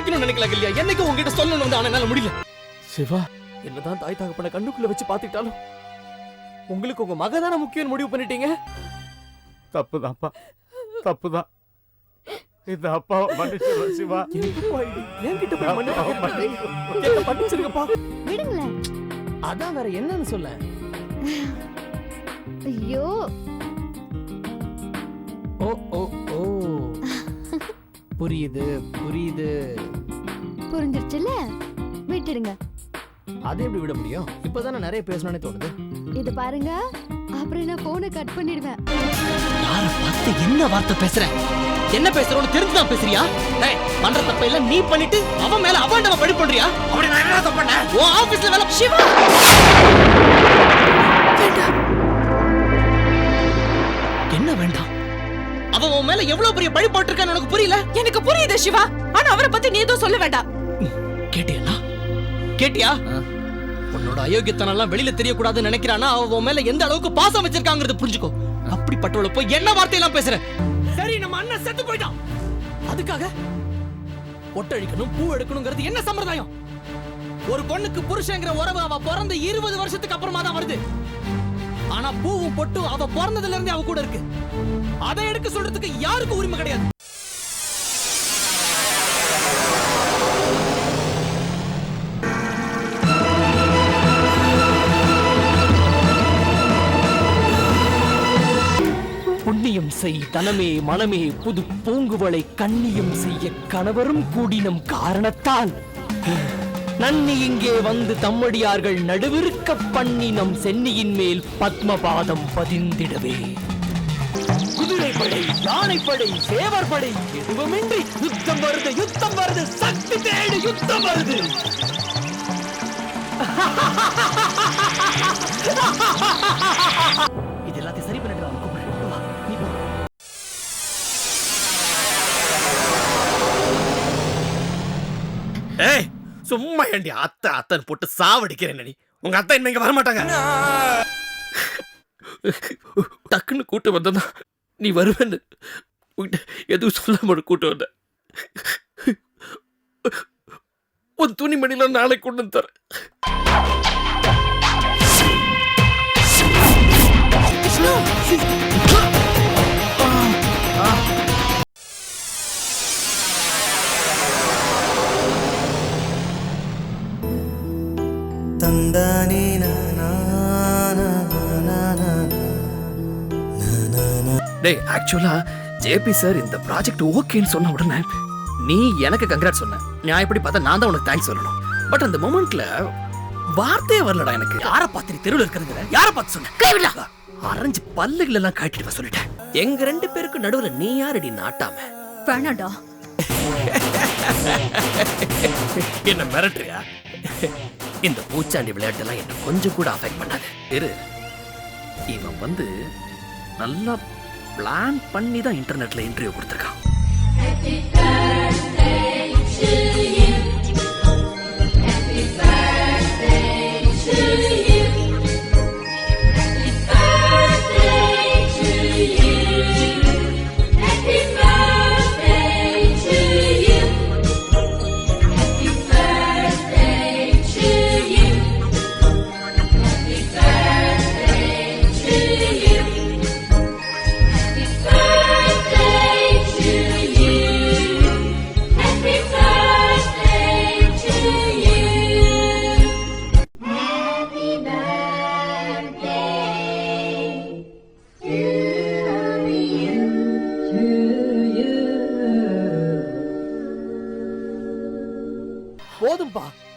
மறைக்கணும்னு நினைக்கல இல்லையா? என்னைக்கு உங்ககிட்ட சொல்லணும் வந்து ஆனா என்னால முடியல. சிவா என்னதான் தாய் தகப்பனை கண்ணுக்குள்ள வச்சு பாத்துக்கிட்டாலும் உங்களுக்கு உங்க மக தானே முக்கியம் முடிவு பண்ணிட்டீங்க? தப்புதான்ப்பா. தப்புதான். இந்த அப்பாவை மன்னிச்சிடுற சிவா? என்கிட்ட போய் மன்னிப்பு மன்னிச்சிருங்கப்பா விடுங்களேன் அதான் வேற என்னன்னு சொல்ல. ஐயோ. ஓ ஓ. புரியுது புரியுது. புரிஞ்சிருச்சுல விட்டுடுங்க. அதை எப்படி விட முடியும்? இப்பதானே நிறைய பேசணும்னே தோணுது. இது பாருங்க அப்புறம் நான் போனை கட் பண்ணிடுவேன். யார பார்த்து என்ன வார்த்தை பேசுற? என்ன பேசுறோன்னு தெரிஞ்சுதான் பேசுறியா? டேய் பண்ற தப்ப இல்ல நீ பண்ணிட்டு அவன் மேல அவன் படி பண்றியா? அப்படி நான் என்ன தப்பு பண்ணேன்? உன் ஆபீஸ்ல வேலை சிவா! என்ன வேண்டாம்? அவன் உன் மேல எவ்வளவு பெரிய பழி போட்டிருக்கான்னு உனக்கு புரியல? எனக்கு புரியுது சிவா. ஆனா அவரை பத்தி நீ எதுவும் சொல்ல வேண்டாம். கேட்டியா? கேட்டியா உன்னோட அயோக்கியத்தனம் எல்லாம் வெளியில தெரியக்கூடாதுன்னு நினைக்கிறானா? அவ உன் மேல எந்த அளவுக்கு பாசம் வச்சிருக்காங்கறது புரிஞ்சுக்கோ. அப்படிப்பட்டவள போய் என்ன வார்த்தையெல்லாம் பேசுற? சரி நம்ம அண்ணன் செத்து போயிட்டான். அதுக்காக ஒட்டழிக்கணும் பூ எடுக்கணுங்கிறது என்ன சம்பிரதாயம்? ஒரு பொண்ணுக்கு புருஷங்கிற உறவு அவ பிறந்த இருபது வருஷத்துக்கு அப்புறமா தான் வருது. ஆனா பூவும் பொட்டும் அவ பிறந்ததுல இருந்தே அவ கூட இருக்கு. அதை எடுக்க சொல்றதுக்கு யாருக்கும் உரிமை கிடையாது. புண்ணியம் செய் தனமே மனமே புது பூங்குவளை கண்ணியம் செய்ய கணவரும் கூடினம் காரணத்தால். நன்னி இங்கே வந்து தம்மடியார்கள் நடுவிருக்க பண்ணி நம் சென்னியின் மேல் பத்மபாதம் பதிந்திடவே. குதிரைப்படை யானைப்படை சேவற்படை எதுவுமின்றி யுத்தம் வருது யுத்தம் வருது சக்தி தேடு யுத்தம் வருது. சும்மா ஏண்டி அத்தை அத்தன் போட்டு சாவடிக்கிறேன் நீ உங்க அத்தை இனிமே இங்க வரமாட்டாங்க. டக்குன்னு கூட்டு வந்தா நீ வருவேன்னு. எதுவும் எதுவும் சொல்லாம கூட்டு வந்த உன் துணிமணிலாம் நாளைக்கு கொண்டு வந்து தரேன். தந்தானே டேய் ஆக்சுவலா ஜேபி சார் இந்த ப்ராஜெக்ட் ஓகேன்னு சொன்ன உடனே நீ எனக்கு கங்க்ராட் சொன்ன. நான் எப்படி பார்த்தா நான் தான் உனக்கு தேங்க்ஸ் சொல்லணும். பட் அந்த மொமெண்ட்ல வார்த்தையே வரலடா எனக்கு. யார பார்த்து நீ தெருவில் இருக்கிறதுங்க யார பார்த்து சொன்ன? அரைஞ்சு பல்லுகள் எல்லாம் காட்டிட்டு சொல்லிட்டேன். எங்க ரெண்டு பேருக்கு நடுவுல நீ யாரடி நாட்டாம? வேணாண்டா என்ன மிரட்டுறியா? இந்த பூச்சாண்டி விளையாட்டெல்லாம் என்ன கொஞ்சம் கூட அஃபெக்ட் பண்ணாது. இரு. இவன் வந்து நல்லா பிளான் பண்ணி தான் இன்டர்நெட்ல இன்டர்வியூ கொடுத்துருக்கான். and